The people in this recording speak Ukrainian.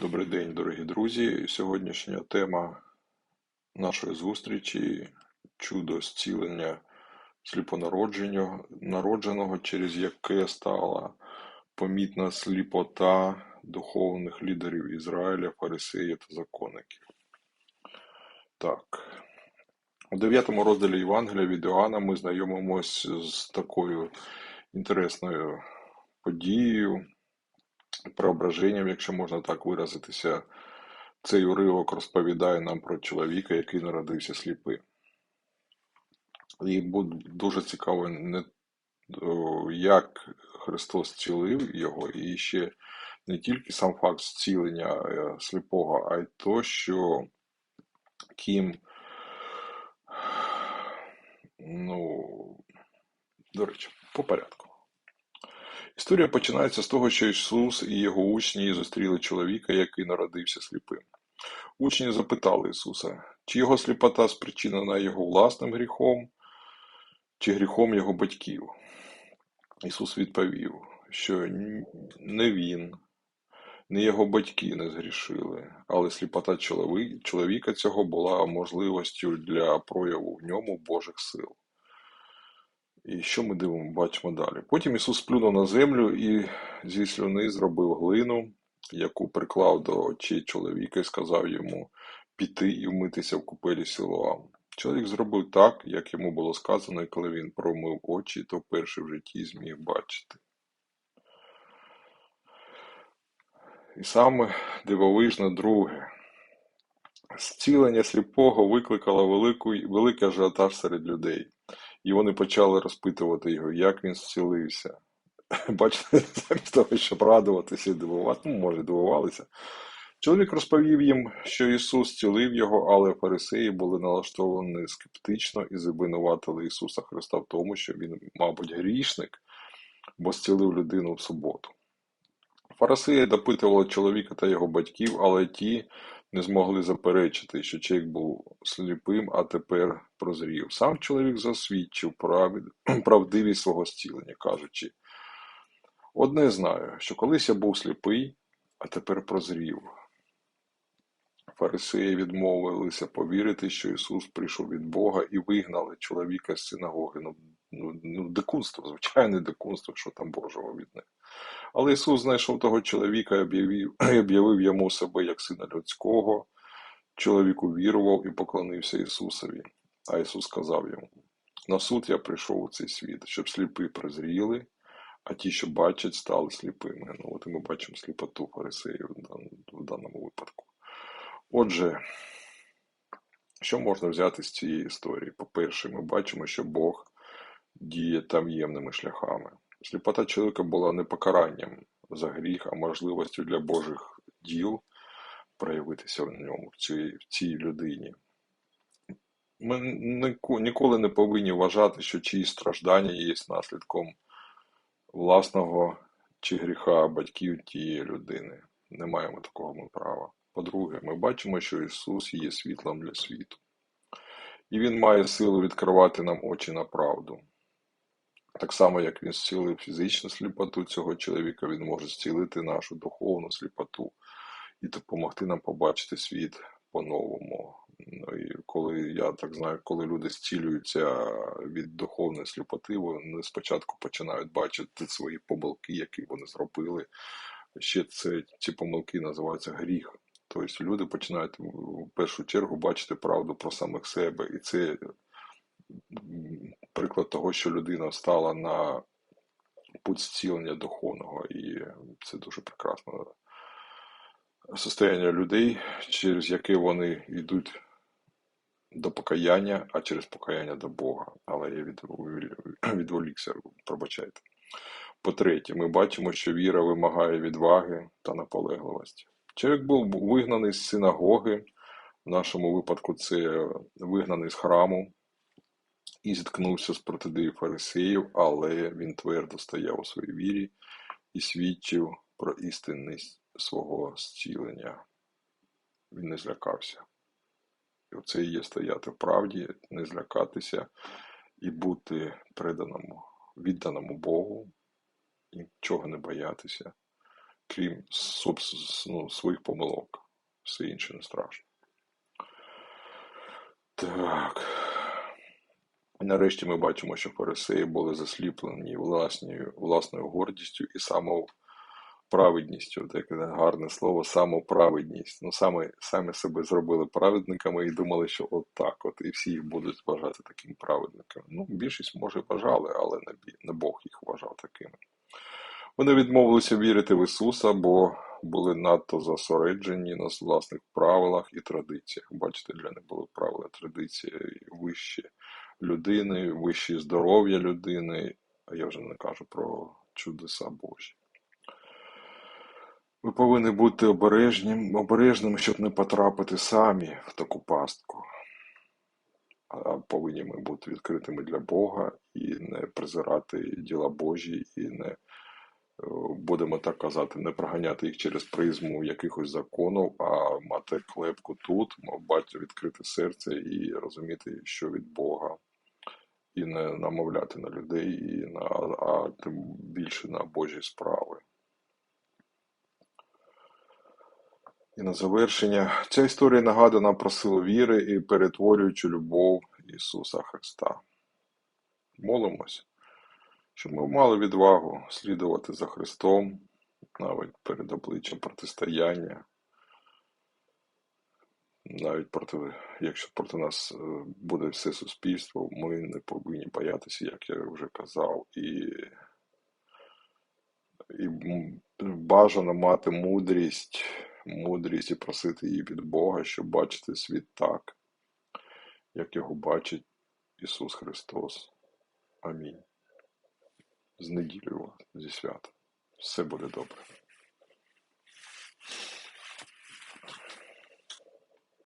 Добрий день, дорогі друзі. Сьогоднішня тема нашої зустрічі чудо зцілення сліпонародженого, народженого, через яке стала помітна сліпота духовних лідерів Ізраїля, фарисеїв та законників. Так. У 9 розділі Євангелія від Іоанна ми знайомимось з такою інтересною подією, преображенням, якщо можна так виразитися. Цей уривок розповідає нам про чоловіка, який народився сліпим. І дуже цікаво, не, як Христос зцілив його, і ще не тільки сам факт зцілення е, сліпого, а й то, що ким, ну, до речі, по порядку. Історія починається з того, що Ісус і його учні зустріли чоловіка, який народився сліпим. Учні запитали Ісуса, чи його сліпота спричинена його власним гріхом, чи гріхом його батьків. Ісус відповів, що не він, не його батьки не згрішили, але сліпота чоловіка цього була можливістю для прояву в ньому Божих сил. І що ми дивимо, бачимо далі? Потім Ісус сплюнув на землю і зі слюни зробив глину, яку приклав до очей чоловіка і сказав йому піти і вмитися в купелі Силоам. Чоловік зробив так, як йому було сказано, і коли він промив очі, то вперше в житті зміг бачити. І саме дивовижне друге. Зцілення сліпого викликало великий ажіотаж серед людей. І вони почали розпитувати його, як він зцілився. Бачите, замість того, щоб радуватися і дивувати, ну, може, дивувалися. Чоловік розповів їм, що Ісус зцілив його, але фарисеї були налаштовані скептично і звинуватили Ісуса Христа в тому, що Він, мабуть, грішник, бо зцілив людину в суботу. Фарисеї допитували чоловіка та його батьків, але ті не змогли заперечити, що чоловік був сліпим, а тепер прозрів. Сам чоловік засвідчив правдивість свого зцілення, кажучи, одне знаю, що колись я був сліпий, а тепер прозрів. Фарисеї відмовилися повірити, що Ісус прийшов від Бога і вигнали чоловіка з синагоги. Ну, ну, дикунство, звичайне дикунство, що там Божого від них. Але Ісус знайшов того чоловіка і об'явив, об'явив йому себе як сина людського. Чоловік увірував і поклонився Ісусові. А Ісус сказав йому: На суд я прийшов у цей світ, щоб сліпи прозріли, а ті, що бачать, стали сліпими. Ну, от і ми бачимо сліпоту фарисеїв в даному випадку. Отже, що можна взяти з цієї історії? По-перше, ми бачимо, що Бог діє таємними шляхами. Сліпота чоловіка була не покаранням за гріх, а можливістю для Божих діл проявитися в ньому, в цій, в цій людині. Ми ніколи не повинні вважати, що чиїсь страждання є наслідком власного чи гріха батьків тієї людини. Не маємо такого ми права. По-друге, ми бачимо, що Ісус є світлом для світу. І Він має силу відкривати нам очі на правду. Так само, як він зцілив фізичну сліпоту цього чоловіка, він може зцілити нашу духовну сліпоту і допомогти нам побачити світ по-новому. Ну, і коли я так знаю, коли люди зцілюються від духовної сліпоти, вони спочатку починають бачити свої помилки, які вони зробили. Ще це ці помилки називаються гріх. Тобто люди починають в першу чергу бачити правду про самих себе, і це приклад того, що людина стала на путь зцілення духовного, і це дуже прекрасне состояння людей, через яке вони йдуть до покаяння, а через покаяння до Бога. Але я відволікся, пробачайте. По-третє, ми бачимо, що віра вимагає відваги та наполегливості. Чоловік був вигнаний з синагоги, в нашому випадку це вигнаний з храму, і зіткнувся з протидії фарисеїв, але він твердо стояв у своїй вірі і свідчив про істинність свого зцілення. Він не злякався. І оце і є стояти в правді, не злякатися і бути преданому, відданому Богу, нічого не боятися, крім ну, своїх помилок. Все інше не страшно. Так. Нарешті ми бачимо, що фарисеї були засліплені власною, власною гордістю і самоправедністю. Таке гарне слово самоправедність. Ну, саме, самі себе зробили праведниками і думали, що от так, от, і всі їх будуть вважати таким праведниками. Ну, більшість, може, вважали, але не, Бог їх вважав такими. Вони відмовилися вірити в Ісуса, бо були надто зосереджені на власних правилах і традиціях. Бачите, для них були правила традиції вищі людини, вищі здоров'я людини, а я вже не кажу про чудеса Божі. Ви повинні бути обережним, обережними, щоб не потрапити самі в таку пастку. А повинні ми бути відкритими для Бога і не презирати діла Божі, і не е, будемо так казати, не проганяти їх через призму якихось законів, а мати клепку тут, бачити відкрите серце і розуміти, що від Бога, і не намовляти на людей, і на, а тим більше на Божі справи. І на завершення, ця історія нагадує нам про силу віри і перетворюючу любов Ісуса Христа. Молимось, щоб ми мали відвагу слідувати за Христом, навіть перед обличчям протистояння, навіть проти, якщо проти нас е, буде все суспільство, ми не повинні боятися, як я вже казав, і, і бажано мати мудрість, мудрість і просити її від Бога, щоб бачити світ так, як його бачить Ісус Христос. Амінь. З неділею вас, зі святом. Все буде добре.